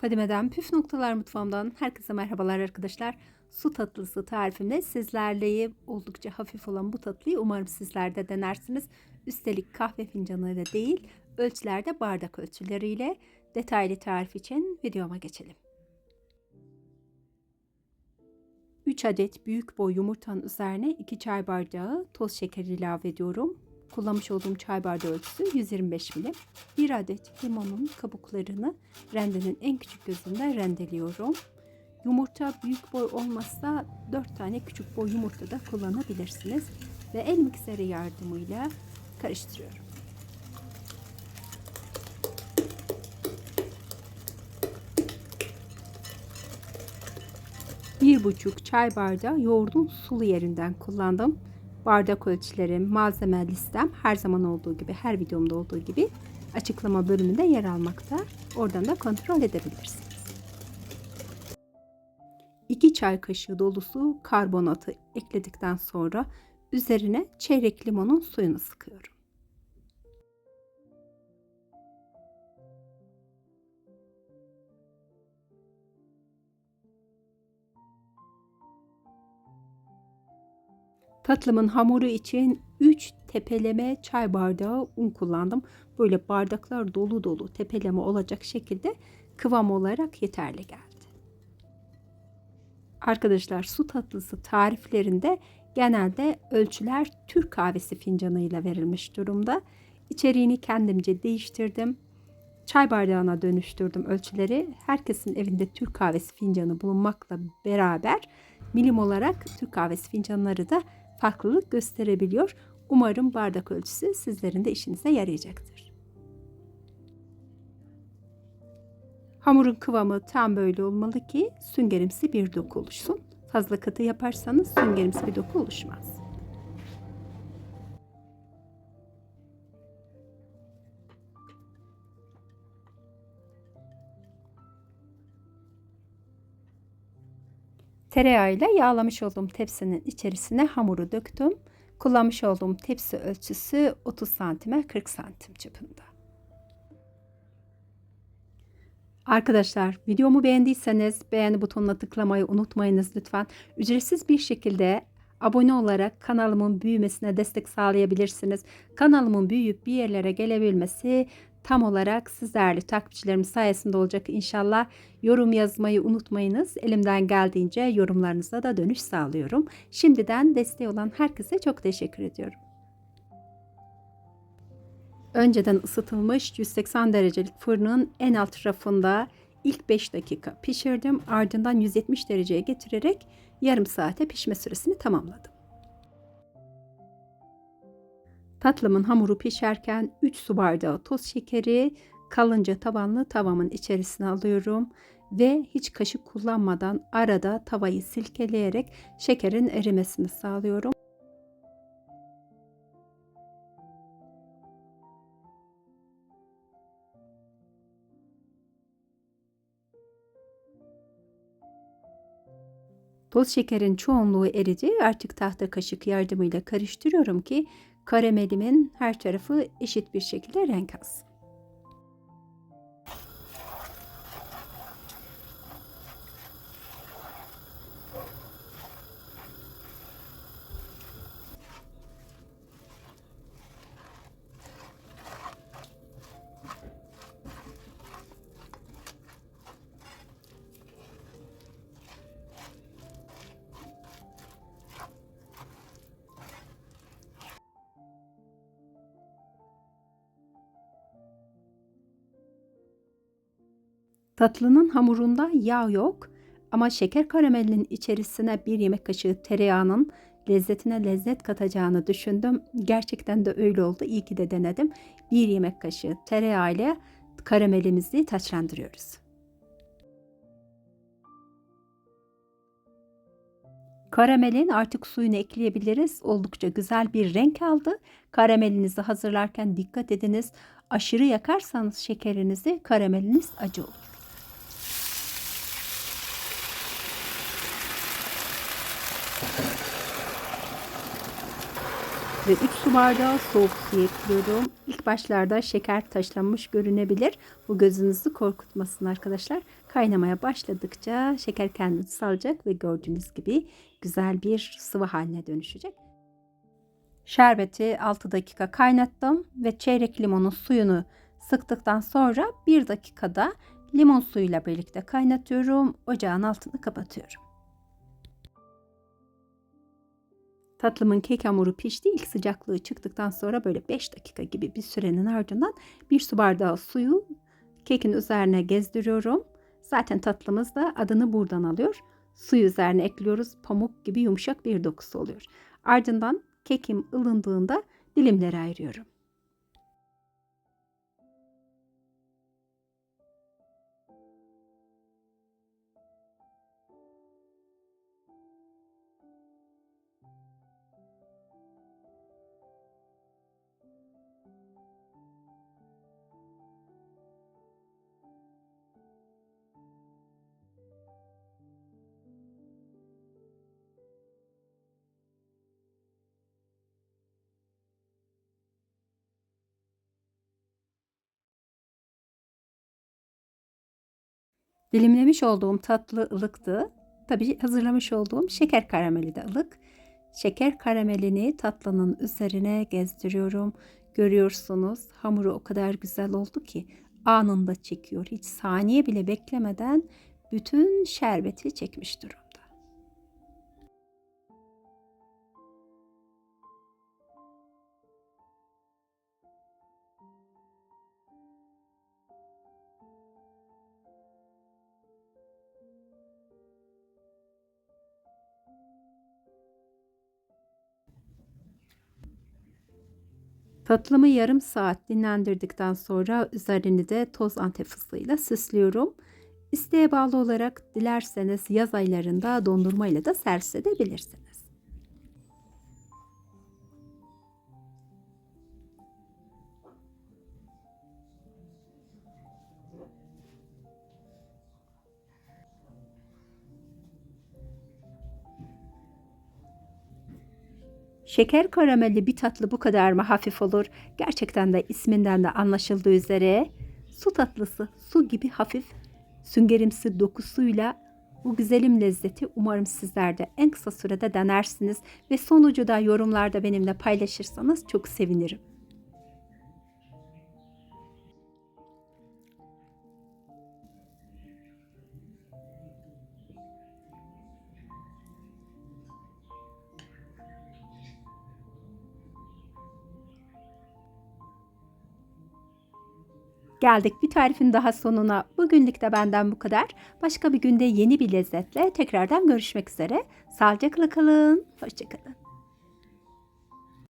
Fadime'den Püf Noktalar Mutfağımdan herkese merhabalar arkadaşlar. Su tatlısı tarifimle sizlerleyim. Oldukça hafif olan bu tatlıyı umarım sizler de denersiniz. Üstelik kahve fincanıyla değil, ölçülerde bardak ölçüleriyle detaylı tarif için videoma geçelim. 3 adet büyük boy yumurtanın üzerine 2 çay bardağı toz şeker ilave ediyorum. Kullanmış olduğum çay bardağı ölçüsü 125 milim. 1 adet limonun kabuklarını rendenin en küçük gözünde rendeliyorum. Yumurta büyük boy olmazsa 4 tane küçük boy yumurta da kullanabilirsiniz. Ve el mikseri yardımıyla karıştırıyorum. Bir buçuk çay bardağı yoğurdun sulu yerinden kullandım. Bardak ölçülerim, malzeme listem her zaman olduğu gibi, her videomda olduğu gibi açıklama bölümünde yer almakta. Oradan da kontrol edebilirsiniz. 2 çay kaşığı dolusu karbonatı ekledikten sonra üzerine çeyrek limonun suyunu sıkıyorum. Tatlımın hamuru için 3 tepeleme çay bardağı un kullandım. Böyle bardaklar dolu dolu tepeleme olacak şekilde kıvam olarak yeterli geldi. Arkadaşlar su tatlısı tariflerinde genelde ölçüler Türk kahvesi fincanıyla verilmiş durumda. İçeriğini kendimce değiştirdim. Çay bardağına dönüştürdüm ölçüleri. Herkesin evinde Türk kahvesi fincanı bulunmakla beraber milim olarak Türk kahvesi fincanları da farklılık gösterebiliyor. Umarım bardak ölçüsü sizlerin de işinize yarayacaktır. Hamurun kıvamı tam böyle olmalı ki süngerimsi bir doku oluşsun. Fazla katı yaparsanız süngerimsi bir doku oluşmaz. Tereyağıyla yağlamış olduğum tepsinin içerisine hamuru döktüm. Kullanmış olduğum tepsi ölçüsü 30 santime 40 santim çapında. Arkadaşlar videomu beğendiyseniz beğeni butonuna tıklamayı unutmayınız lütfen. Ücretsiz bir şekilde abone olarak kanalımın büyümesine destek sağlayabilirsiniz. Kanalımın büyüyüp bir yerlere gelebilmesi tam olarak sizlerle takipçilerim sayesinde olacak inşallah. Yorum yazmayı unutmayınız. Elimden geldiğince yorumlarınıza da dönüş sağlıyorum. Şimdiden desteği olan herkese çok teşekkür ediyorum. Önceden ısıtılmış 180 derecelik fırının en alt rafında ilk 5 dakika pişirdim. Ardından 170 dereceye getirerek yarım saate pişme süresini tamamladım. Tatlımın hamuru pişerken 3 su bardağı toz şekeri kalınca tabanlı tavamın içerisine alıyorum ve hiç kaşık kullanmadan arada tavayı silkeleyerek şekerin erimesini sağlıyorum. Toz şekerin çoğunluğu eridi. Artık tahta kaşık yardımıyla karıştırıyorum ki karamelimin her tarafı eşit bir şekilde renk alsın. Tatlının hamurunda yağ yok ama şeker karamelinin içerisine bir yemek kaşığı tereyağının lezzetine lezzet katacağını düşündüm. Gerçekten de öyle oldu. İyi ki de denedim. Bir yemek kaşığı tereyağı ile karamelimizi taçlandırıyoruz. Karamelin artık suyunu ekleyebiliriz. Oldukça güzel bir renk aldı. Karamelinizi hazırlarken dikkat ediniz. Aşırı yakarsanız şekerinizi karameliniz acı olur. Ve 3 su bardağı soğuk su ekliyorum. İlk başlarda şeker taşlanmış görünebilir. Bu gözünüzü korkutmasın arkadaşlar. Kaynamaya başladıkça şeker kendini salacak ve gördüğünüz gibi güzel bir sıvı haline dönüşecek. Şerbeti 6 dakika kaynattım ve çeyrek limonun suyunu sıktıktan sonra 1 dakikada limon suyuyla birlikte kaynatıyorum. Ocağın altını kapatıyorum. Tatlımın kek hamuru pişti. İlk sıcaklığı çıktıktan sonra böyle 5 dakika gibi bir sürenin ardından bir su bardağı suyu kekin üzerine gezdiriyorum. Zaten tatlımız da adını buradan alıyor. Suyu üzerine ekliyoruz. Pamuk gibi yumuşak bir dokusu oluyor. Ardından kekim ılındığında dilimlere ayırıyorum. Dilimlemiş olduğum tatlı ılıktı. Tabii hazırlamış olduğum şeker karameli de ılık. Şeker karamelini tatlının üzerine gezdiriyorum. Görüyorsunuz hamuru o kadar güzel oldu ki anında çekiyor. Hiç saniye bile beklemeden bütün şerbeti çekmiş durumda. Tatlımı yarım saat dinlendirdikten sonra üzerini de toz antep fıstığıyla süslüyorum. İsteğe bağlı olarak dilerseniz yaz aylarında dondurmayla da servis edebilirsiniz. Şeker karamelli bir tatlı bu kadar mı hafif olur? Gerçekten de isminden de anlaşıldığı üzere su tatlısı, su gibi hafif, süngerimsi dokusuyla bu güzelim lezzeti umarım sizler de en kısa sürede denersiniz ve sonucu da yorumlarda benimle paylaşırsanız çok sevinirim. Geldik bir tarifin daha sonuna. Bugünlük de benden bu kadar. Başka bir günde yeni bir lezzetle tekrardan görüşmek üzere. Sağlıcakla kalın. Hoşçakalın.